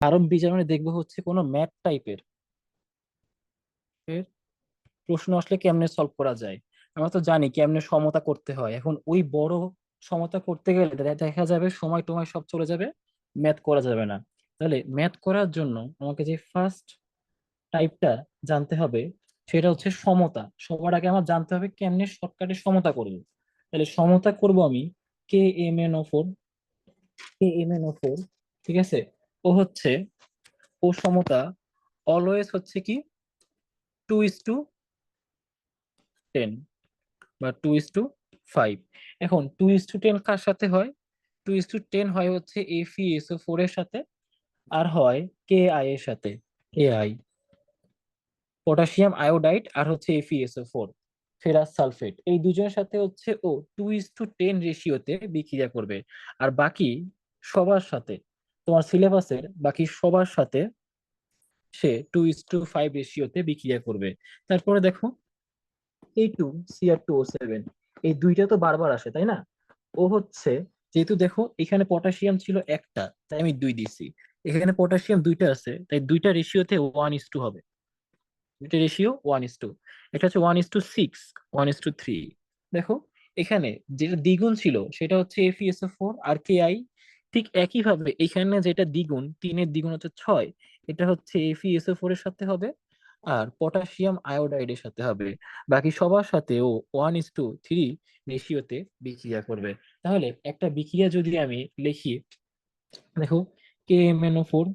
কারণ বিজারণে দেখব হচ্ছে কোনো ম্যাথ টাইপের। প্রশ্ন আসলে কেমনে সলভ করা যায়? আমরা তো জানি কেমনে সমতা করতে হয়। এখন ওই বড় সমতা করতে গেলে দেখা যাবে সময় টময় সব চলে যাবে, ম্যাথ করা যাবে না। তাহলে ম্যাথ করার জন্য আমাকে যে ফার্স্ট টাইপটা জানতে হবে, সেটা হচ্ছে সমতা। সবার আগে আমার জানতে হবে কেমনে শর্টকাটে সমতা করব। তাহলে সমতা করব আমি K M N O four K M N O four ঠিক আছে? ও হচ্ছে, ও সমতা অলওয়েজ হচ্ছে কি? টু ইস টু টেন বা টু ইস টু ফাইভ এখন টু ইস টু টেন কার সাথে হয়? টু ইস টু টেন হয় হচ্ছে F E S O four এর সাথে আর হয় কে আই এর সাথে কে আই পটাশিয়াম আয়োডাইড আর হচ্ছে F E S O four ferrous sulphate এই দুজনের সাথে হচ্ছে ও টু ইস টু টেন রেশিওতে বিক্রিয়া করবে। আর বাকি সবার সাথে তোমার সিলেবাসের বাকি সবার সাথে সে টু ইস টু ফাইভ রেশিওতে বিক্রিয়া করবে। তারপরে দেখো এই two C R two O seven এই দুইটা তো বারবার আসে, তাই না? ও হচ্ছে, যেহেতু দেখো, এখানে পটাশিয়াম ছিল একটা, তাই আমি দুই দিছি এখানে পটাশিয়াম দুইটা আছে, তাই দুইটা রেশিওতে ওয়ান ইস টু হবে। দুইটা রেশিও ওয়ান ইস টু এটা হচ্ছে one is to six one is to three দেখো, এখানে যেটা দ্বিগুণ ছিল, সেটা হচ্ছে এফিএসও ফোর আর কে আই ঠিক একইভাবে এখানে যেটা দ্বিগুণ, তিনের দ্বিগুণ হচ্ছে ছয়, এটা হচ্ছে এফিএসও ফোর এর সাথে হবে আর পটাশিয়াম আয়োডাইডের সাথে হবে। বাকি সবার সাথে O one is to three রেশিওতে বিক্রিয়া করবে। তাহলে একটা বিক্রিয়া যদি আমি লিখি, দেখো K M N O four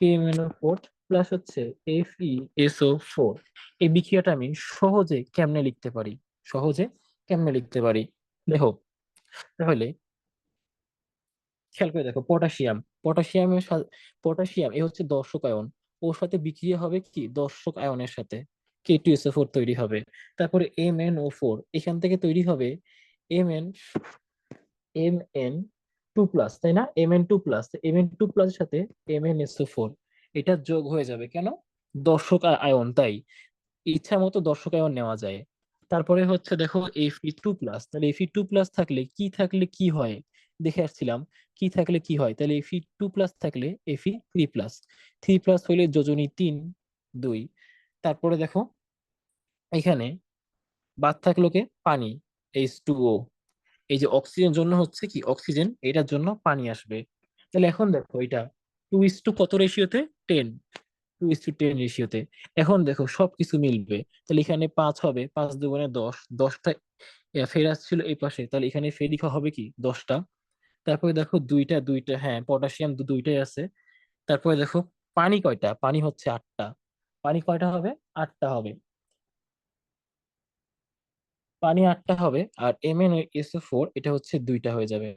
K M N O four plus হচ্ছে F E S O four এই বিক্রিয়াটা আমি সহজে কেমনে লিখতে পারি? সহজে কেমনে লিখতে পারি? দেখো, তাহলে খেয়াল করে দেখো পটাশিয়াম পটাশিয়ামের সা- পটাশিয়াম এ হচ্ছে দর্শক আয়ন। ওর সাথে বিক্রিয়া হবে কি? দর্শক আয়নের সাথে। কে টু এস ফোর তৈরি হবে। তারপরে এম এন ও ফোর এখান থেকে তৈরি হবে M N M N two plus তাই না? M N two plus M N two plus সাথে এম এন এস ফোর এটা যোগ হয়ে যাবে কেন? দর্শক আয়ন, তাই। ইচ্ছা মতো দর্শক আয়ন নেওয়া যায়। তারপরে হচ্ছে দেখো এফি টু প্লাস তাহলে এফি টু প্লাস থাকলে কি থাকলে কি হয়? দেখে আসছিলাম, কি থাকলে কি হয়? তাহলে এফি টু প্লাস থাকলে F E three plus three plus হইলে যোজনী তিন, দুই। তারপরে দেখো, এখানে বাদ থাকল কে? পানি এইচ টু ও এই যে অক্সিজেন জন্য হচ্ছে কি? অক্সিজেন এটার জন্য পানি আসবে। তাহলে এখন দেখো এটা টু ইস টু কত রেশিওতে ten two is to ten রেশিওতে এখন দেখো সবকিছু মিলবে। তাহলে এখানে পাঁচ হবে, পাঁচ দুগুণে দশ। দশটা ফেরাস ছিল এই পাশে। তাহলে এখানে ফেরিকা হবে কি? দশটা। তারপরে দেখো দুইটা দুইটা হ্যাঁ পটাশিয়াম দুইটাই আছে। তারপরে দেখো পানি কয়টা? পানি হচ্ছে আটটা। পানি কয়টা হবে? আটটা হবে। পানি আটটা হবে আর এম এন ফোর এটা হচ্ছে দুইটা হয়ে যাবে।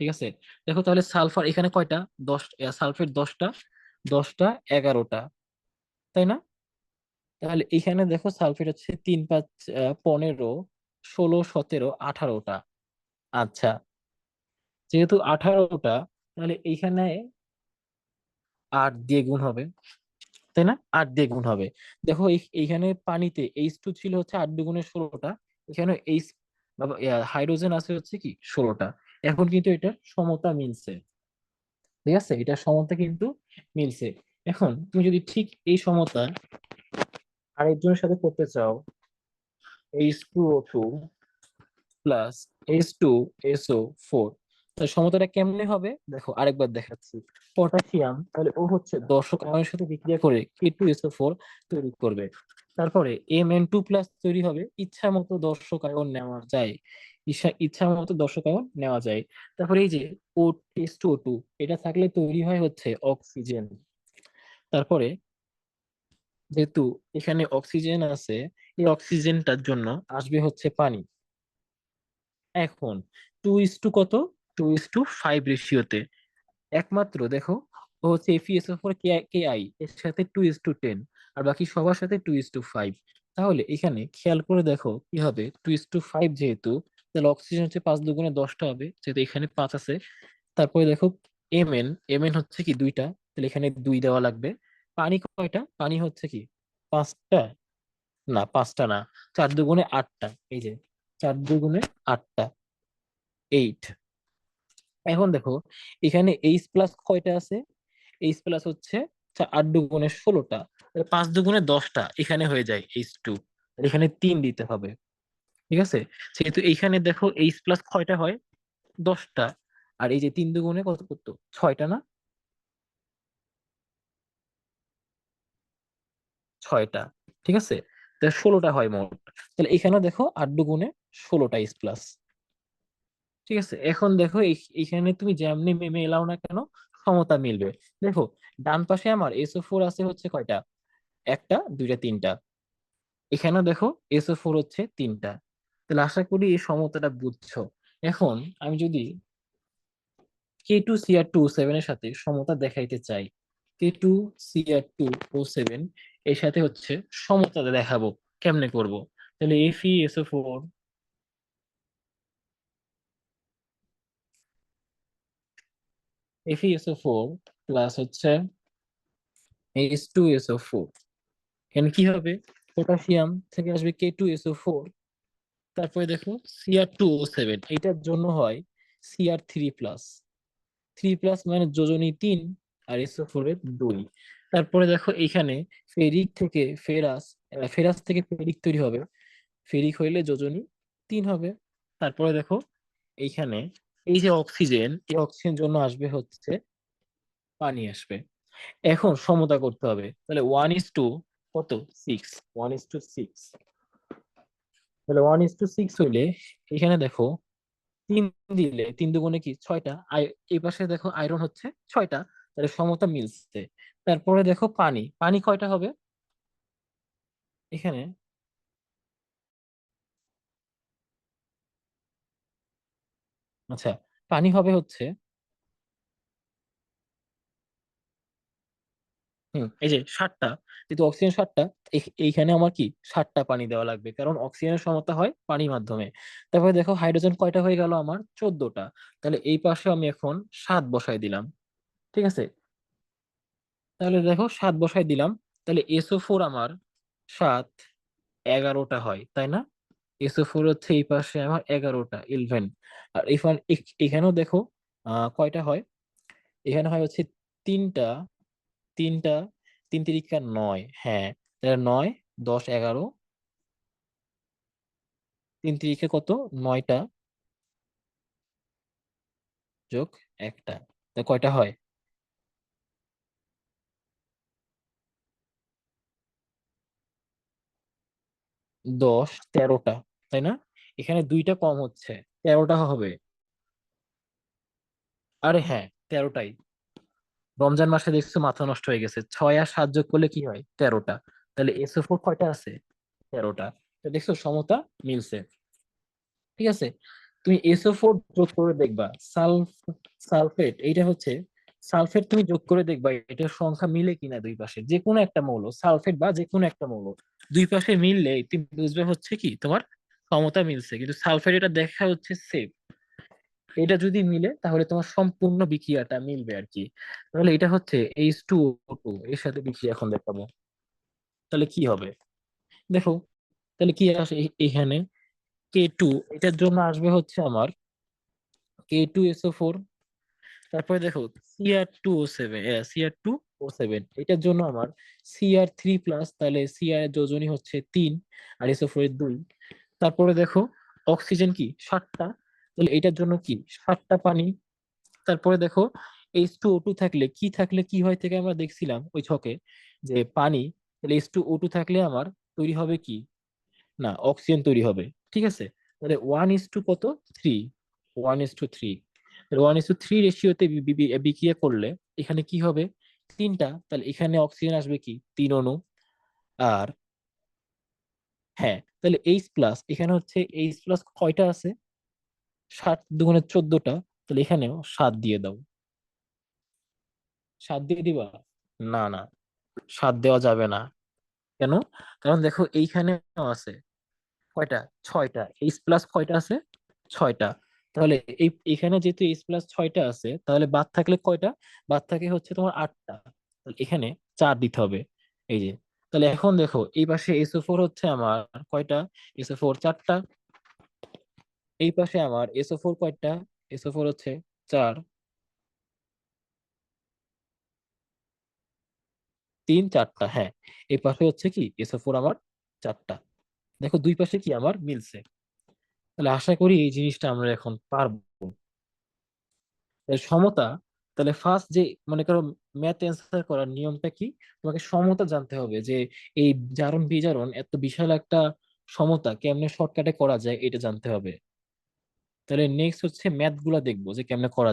ঠিক আছে? দেখো তাহলে সালফার এখানে কয়টা? দশ সালফেট দশটা দশটা এগারোটা। তাই না? তাহলে এখানে দেখো সালফেট হচ্ছে তিন পাঁচ পনেরো, ষোলো, সতেরো, আঠারোটা। আচ্ছা। যেহেতু আঠারোটা, তাহলে এইখানে আট দিয়ে গুণ হবে, তাই না? আট দিয়ে গুণ হবে। দেখো এই- এইখানে পানিতে এইচ টু ছিল হচ্ছে আট দুগুণে ষোলোটা, এখানে এইচ হাইড্রোজেন আছে হচ্ছে কি? ষোলোটা। এখন কিন্তু এটা সমতা মিলছে। ঠিক আছে? এটা সমতা কিন্তু মিলছে। এখন তুমি যদি ঠিক এই সমতা আরেকজনের সাথে করতে চাও H two O two plus H two S O four তাহলে সমতাটা কেমনে হবে? দেখো আরেকবার দেখাচ্ছি। পটাশিয়াম তাহলে ও হচ্ছে দর্শক আয়নের সাথে বিক্রিয়া করে কে টু এসও ফোর তৈরি করবে। তারপরে এম এন টু প্লাস তৈরি হবে। ইচ্ছা মতো দর্শক আয়ন নেওয়া যায়। ইচ্ছা ইচ্ছা মতো দর্শক আয়ন নেওয়া যায়। তারপরে এই যে O S two O two এটা থাকলে তৈরি হয় হচ্ছে অক্সিজেন। তারপরে যেহেতু এখানে অক্সিজেন আছে এই অক্সিজেনটার জন্য আসবে হচ্ছে পানি। এখন two is to two? Two is to five রেশিওতে একমাত্র, দেখো, ও হচ্ছে এফিএস ফোর কে কে আই এর সাথে টু ইস টু টেন আর বাকি সবার সাথে টু ইস টু ফাইভ তাহলে এখানে খেয়াল করে দেখো কি হবে টু ইস টু ফাইভ যেহেতু, তাহলে অক্সিজেন হচ্ছে পাঁচ দুগুণে দশটা হবে, যেহেতু এখানে পাঁচ আছে। তারপরে দেখো এম এন এম এন হচ্ছে কি দুইটা, তাহলে এখানে দুই দেওয়া লাগবে। পানি কয়টা? পানি হচ্ছে কি পাঁচটা? না পাঁচটা না, চার দুগুণে আটটা, এই যে, চার দুগুণে আটটা এইট এখন দেখো, এখানে এইচ প্লাস কয়টা আছে? এইচ প্লাস হচ্ছে আট দুগুণে ষোলোটা। পাঁচ দুগুণে দশটা এখানে হয়ে যায় এইচ টু এখানে তিন দিতে হবে। ঠিক আছে? সেহেতু এইখানে দেখো এইচ প্লাস কয়টা হয়? দশটা। আর এই যে তিন দুগুণে কত করতো? ছয়টা না? ছয়টা। ঠিক আছে? ষোলোটা হয় মোট। তাহলে এখানে দেখো আট দুগুণে ষোলোটা এইচ প্লাস ঠিক আছে? এখন দেখো, এই- এইখানে তুমি যেমনি মেলাও না কেন, সমতা মিলবে। দেখো, ডান পাশে আমার এসও ফোর আছে হচ্ছে কয়টা? একটা, দুইটা, তিনটা। এখানে দেখো এসও ফোর হচ্ছে তিনটা। তাহলে আশা করি এই সমতাটা বুঝছ। এখন আমি যদি K two C R two seven এর সাথে সমতা দেখাইতে চাই K two C R two O seven এর সাথে হচ্ছে সমতা দেখাবো। কেমনে করব? তাহলে F E S O four F E S O four plus হচ্ছে H two S O four এখানে কি হবে? পটাশিয়াম থেকে আসবে কে টু এসও ফোর তারপরে দেখো সিআর টু ও সেভেন এটার জন্য হয় সিআর থ্রি প্লাস মানে যোজনী তিন আর এসও ফোর এর দুই। তারপরে দেখো এইখানে ফেরিক থেকে ফেরাস ফেরাস থেকে ফেরিক তৈরি হবে। ফেরিক হইলে যোজনী তিন হবে। তারপরে দেখো এইখানে এই যে অক্সিজেন এই অক্সিজেন জন্য আসবে হচ্ছে পানি আসবে। এখন সমতা করতে হবে। তাহলে ওয়ান ইস টু কত? Six one is to six তাহলে ওয়ান ইস টু সিক্স হইলে এখানে দেখো তিন দিলে, তিন দুগুণে কি? ছয়টা। এই পাশে দেখো আয়রন হচ্ছে ছয়টা। তাহলে সমতা মিলছে। তারপরে দেখো পানি। পানি কয়টা হবে? এখানে আচ্ছা পানি হবে হচ্ছে এই যে সাতটা যেহেতু অক্সিজেন এই- এইখানে আমার কি সাতটা পানি দেওয়া লাগবে, কারণ অক্সিজেনের সমতা হয় পানির মাধ্যমে। তারপরে দেখো হাইড্রোজেন কয়টা হয়ে গেল আমার? চোদ্দটা। তাহলে এই পাশে আমি এখন সাত বসাই দিলাম, ঠিক আছে? তাহলে দেখো সাত বসাই দিলাম, তাহলে এসও ফোর আমার সাত এগারোটা হয়, তাই না? এসও ফোর হচ্ছে এই পাশে আমার এগারোটা ইলেভেন আর এখানে এখানেও দেখো কয়টা হয়? এখানে হয় হচ্ছে তিনটা তিনটা, তিন তিরিকা নয় হ্যাঁ। তাহলে নয়, দশ, এগারো। তিন তিরিকে কত? নয়টা। যোগ একটা। তা কয়টা হয়? দশ, তেরোটা, তাই না? এখানে দুইটা কম হচ্ছে, তেরোটা হবে। আরে হ্যাঁ তেরোটাই। রমজান মাসে দেখছ মাথা নষ্ট হয়ে গেছে। ছয় আর সাত যোগ করলে কি হয়? তেরোটা। তাহলে এসও ফোর কয়টা আছে? তেরোটা। দেখছ সমতা মিলছে। ঠিক আছে? তুমি এসও ফোর যোগ করে দেখবা। সালফ, সালফেট, এইটা হচ্ছে সালফেট তুমি যোগ করে দেখবা, এটার সংখ্যা মিলে কিনা দুই পাশে। যে কোনো একটা মৌল, সালফেট বা যে কোনো একটা মৌল, দুই পাশে মিললে তুমি বুঝবে হচ্ছে কি, তোমার সমতা মিলছে। কিন্তু সালফেট এটা দেখা হচ্ছে সেফ এটা যদি মিলে, তাহলে তোমার সম্পূর্ণ বিক্রিয়াটা মিলবে আর কি। তাহলে এটা হচ্ছে এইচ টু টু এর সাথে বিক্রিয়া এখন দেখাবো। তাহলে কি হবে? দেখো, তাহলে কি আসে এখানে? কে টু এটার জন্য আসবে হচ্ছে আমার কে টু এসও ফোর তারপরে দেখো C R two O seven C R two O seven এটার জন্য আমার সিআর থ্রি প্লাস তাহলে সিআর যোজনী হচ্ছে তিন, আর ফোর দুই। তারপরে দেখো অক্সিজেন কি? সাতটা। তাহলে এটার জন্য কি? সাতটা পানি। তারপরে দেখো এইচ টু ও টু থাকলে কি থাকলে কি হয় থেকে আমরা দেখছিলাম ওই ছকে যে পানি, তাহলে এইচ টু ও টু থাকলে আমার তৈরি হবে কি? না অক্সিজেন তৈরি হবে। ঠিক আছে? তাহলে ওয়ান ইস টু কত? Three one is to three one is to three রেশিওতে বিক্রিয়া করলে এখানে কি হবে? তিনটা, তাহলে এখানে অক্সিজেন আসবে কি? তিন অণু আর হ্যাঁ তাহলে এইচ প্লাস এখানে হচ্ছে এইচ প্লাস কয়টা আছে? সাত দুগুণে চোদ্দটা, তাহলে এখানেও সাত দিয়ে দাও। সাত দিয়ে দিবা? না না, সাত দেওয়া যাবে না। কেন? কারণ দেখো এইখানে আছে। কয়টা? ছয়টা। এইচ প্লাস কয়টা আছে? ছয়টা। তাহলে এই, এখানে যেহেতু এইচ প্লাস ছয়টা আছে, তাহলে বাদ থাকলে কয়টা? বাদ থাকে হচ্ছে তোমার আটটা তাহলে এখানে চার দিতে হবে। এই যে, তাহলে এখন দেখো, এই পাশে এসও ফোর হচ্ছে আমার কয়টা? এসও ফোর চারটা। এই পাশে আমার এসও ফোর কয়টা? এসও ফোর হচ্ছে চার। তিন চারটা হ্যাঁ। এই পাশে হচ্ছে কি? এসও ফোর আমার চারটা দেখো দুই পাশে কি? আমার মিলছে। তাহলে আশা করি এই জিনিসটা আমরা এখন পারব। সমতা, তাহলে ফার্স্ট যে মনে করো ম্যাথ অ্যান্সার করার নিয়মটা কি? তোমাকে সমতা জানতে হবে যে এই জারণ বিজারণ এত বিশাল একটা সমতা কেমনে শর্টকাটে করা যায় এটা জানতে হবে। তাহলে নেক্সট হচ্ছে ম্যাথগুলা দেখব যে কেমনে করা